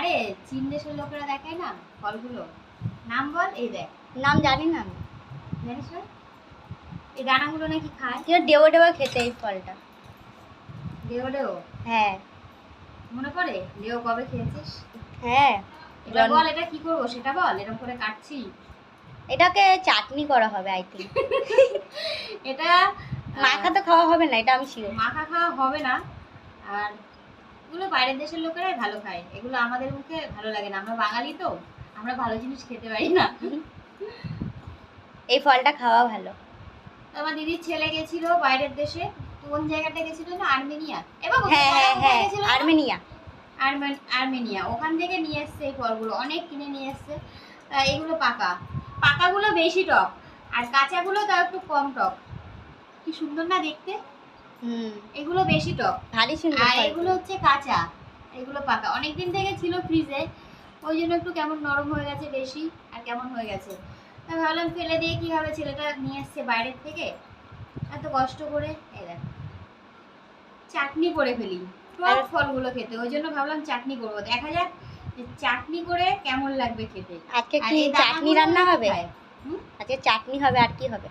আরে চীন দেশের লোকেরা দেখায় না ফলগুলো? নাম বল এই দেখ। নাম জানি না আমি। জানিস না? এই দানাগুলো নাকি খায়? কিন্তু ডেবো ডেবো খেতে এই ফলটা। দেও দেও হ্যাঁ। মনে পড়ে? দেও কবে খেয়েছিস? হ্যাঁ। জন- বল এটা কি করব? সেটা বল এরকম করে কাটছি। এটাকে চাটনি করা হবে আই থিঙ্ক এটা মাখা তো খাওয়া হবে না এটা আমি শিওর মাখা খাওয়া হবে না। আর এগুলো বাইরের দেশের লোকেরাই ভালো খায়। এগুলো আমাদের মুখে ভালো লাগে না। আমরা বাঙালি তো আমরা ভালো জিনিস খেতে পারি না। এই ফলটা খাওয়া ভালো। আমার দিদির ছেলে গেছিল বাইরের দেশে কোন জায়গাটা গেছিল না? আর্মেনিয়া। এবং হ্যাঁ হ্যাঁ হ্যাঁ আর্মেনিয়া। আর্মেন- আর্মেনিয়া। ওখান থেকে নিয়ে এসছে এই ফলগুলো। অনেক কিনে নিয়ে এসছে। এগুলো পাকা। পাকাগুলো বেশি টক। আর কাঁচাগুলো তাও একটু কম টক। কি সুন্দর না দেখতে? এগুলো বেশি টক। ভারী সুন্দর আর এগুলো হচ্ছে কাঁচা। এগুলো পাকা। অনেক দিন থেকে ছিল ফ্রিজে ওই জন্য একটু কেমন নরম হয়ে গেছে বেশি আর কেমন হয়ে গেছে। তা ভাবলাম ফেলে দিয়ে কি হবে ছেলেটা নিয়ে এসছে বাইরের থেকে? এত কষ্ট করে। এই দেখ। চাটনি করে ফেলি। আর- ফলগুলো খেতে। ওই জন্য ভাবলাম চাটনি করব। দেখা যাক চাটনি করে কেমন লাগবে খেতে। আজকে কি চাটনি রান্না হবে? আজকে চাটনি হবে আর কি হবে?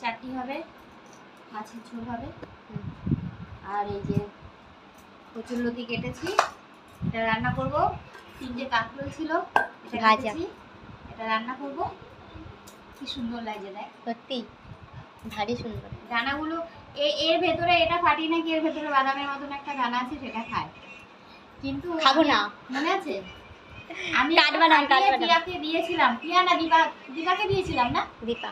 চাটনি হবে? মাছের ঝোল হবে। আর এই যে কচুরলতি কেটেছি এটা রান্না করব। তিনটে কাঁকরোল ছিল এটা। কেটেছি এটা রান্না করব। কি সুন্দর লাগছে দেখ। সত্যি ভারী সুন্দর। দানাগুলো এর ভেতরে এটা ফাটিয়ে নাকি এর ভেতরে বাদামের মতন একটা দানা আছে সেটা খায়। কিন্তু খাব না। মনে আছে? আমি কাটবা না, কাটবা না। দিয়েছিলাম। প্রিয়া না দীপা দীপাকে দিয়েছিলাম না? দীপা।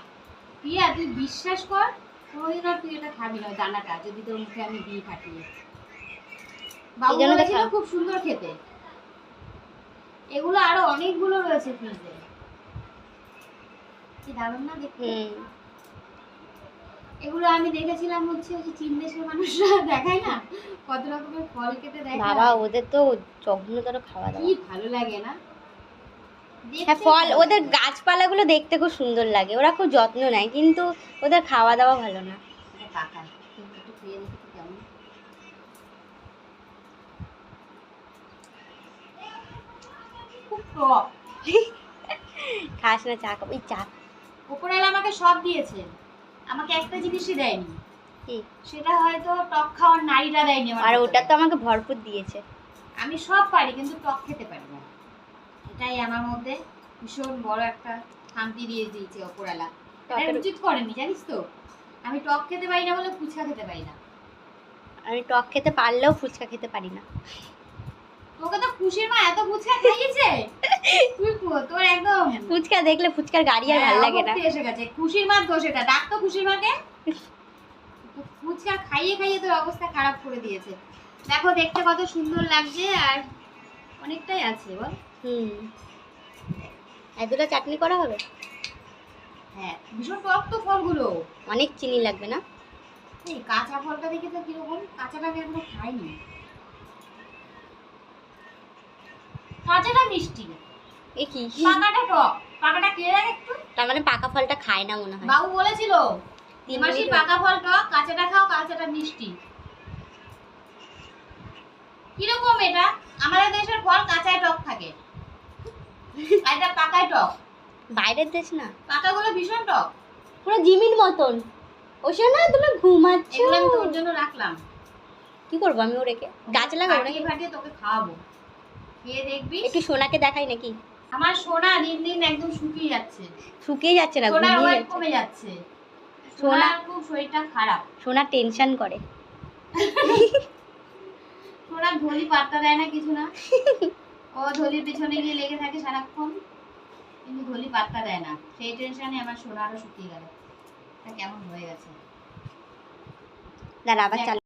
প্রিয়া তুই বিশ্বাস কর তুই এটা খাবি না দানাটা যদি তোর মুখে আমি দিই ফাটিয়ে বাবু এই জন্য তো বলেছিল খুব সুন্দর খেতে। এগুলো আরও অনেকগুলো রয়েছে ফ্রিজে কি দারুণ না দেখতে। এগুলো আমি দেখেছিলাম হচ্ছে ওই যে চীন দেশের মানুষরা দেখায় না? কত রকমের ফল কেটে দেখায়। বাবা ওদের তো জঘন্যতর খাওয়া দাওয়া। কি ভালো লাগে না? হ্যাঁ ফল ওদের লাগে। গাছপালাগুলো দেখতে খুব সুন্দর লাগে ওরা খুব যত্ন নেয় কিন্তু ওদের খাওয়া দাওয়া ভালো না। টক। খাস না চা এই চা। উপরওয়ালা আমাকে সব দিয়েছে আমাকে একটা জিনিসই দেয়নি। সেটা হয়তো টক খাওয়ার নারীরা দেয়নি আর ওটা তো আমাকে ভরপুর দিয়েছে। আমি সব পারি কিন্তু টক খেতে এটাই আমার মধ্যে ভীষণ বড় একটা শান্তি দিয়ে দিয়েছে এটা উচিত করেনি জানিস তো? আমি টক খেতে পারি না বলে ফুচকা খেতে পারি না। আমি টক খেতে পারলেও ফুচকা খেতে পারি না। তোকে তো খুশির মা এত ফুচকা খাইয়েছে? তুই তোর একদম ফুচকা দেখলে ফুচকার গাড়ি আর হ্যাঁ, ভালো লাগে না। এসে গেছে। খুশির দোষ এটা ডাক তো খুশির মাকে। ফুচকা খাইয়ে খাইয়ে তোর অবস্থা খারাপ করে দিয়েছে। দেখো দেখতে কত সুন্দর লাগছে আর অনেকটাই আছে বল। হুম। দুটো চাটনি করা হবে? হ্যাঁ ভীষণ টক তো ফলগুলো। অনেক চিনি লাগবে না? এই কাঁচা ফলটা দেখে তো কীরকম কাঁচাটা আমি এখনও খাইনি। কাঁচাটা মিষ্টি। এ কি? পাকাটা টক। পাকাটা কে একটু? তার মানে পাকা ফলটা খায় না মনে হয়। বাবু বলেছিল তিন পাকা ফল টক কাঁচাটা খাও কাঁচাটা মিষ্টি। কীরকম এটা? আমাদের দেশের ফল কাঁচায় টক থাকে। এটা পাকায় টক। বাইরের দেশ না। পাকাগুলো ভীষণ টক। পুরো জিমির মতন। ওসে না তুমি ঘুমাচ্ছ। এগুলো আমি তোর জন্য রাখলাম। কি করব আমি ওরেকে? গাছ লাগাবো নাকি? ফাটিয়ে তোকে খাওয়াবো। খেয়ে দেখবি। একটু সোনাকে দেখাই নাকি? আমার সোনা দিন দিন একদম শুকিয়ে যাচ্ছে। শুকিয়ে যাচ্ছে না সোনার ওয়েট কমে যাচ্ছে। সোনা- খুব শরীরটা খারাপ। সোনা টেনশন করে। সোনার ধলি পাত্তা দেয় না কিছু না। ও ধলির পিছনে গিয়ে লেগে থাকে সারাক্ষণ কিন্তু ধলি পাত্তা দেয় না। সেই টেনশনে আমার সোনা আরও শুকিয়ে গেল। তা কেমন হয়ে গেছে? দাঁড়া আবার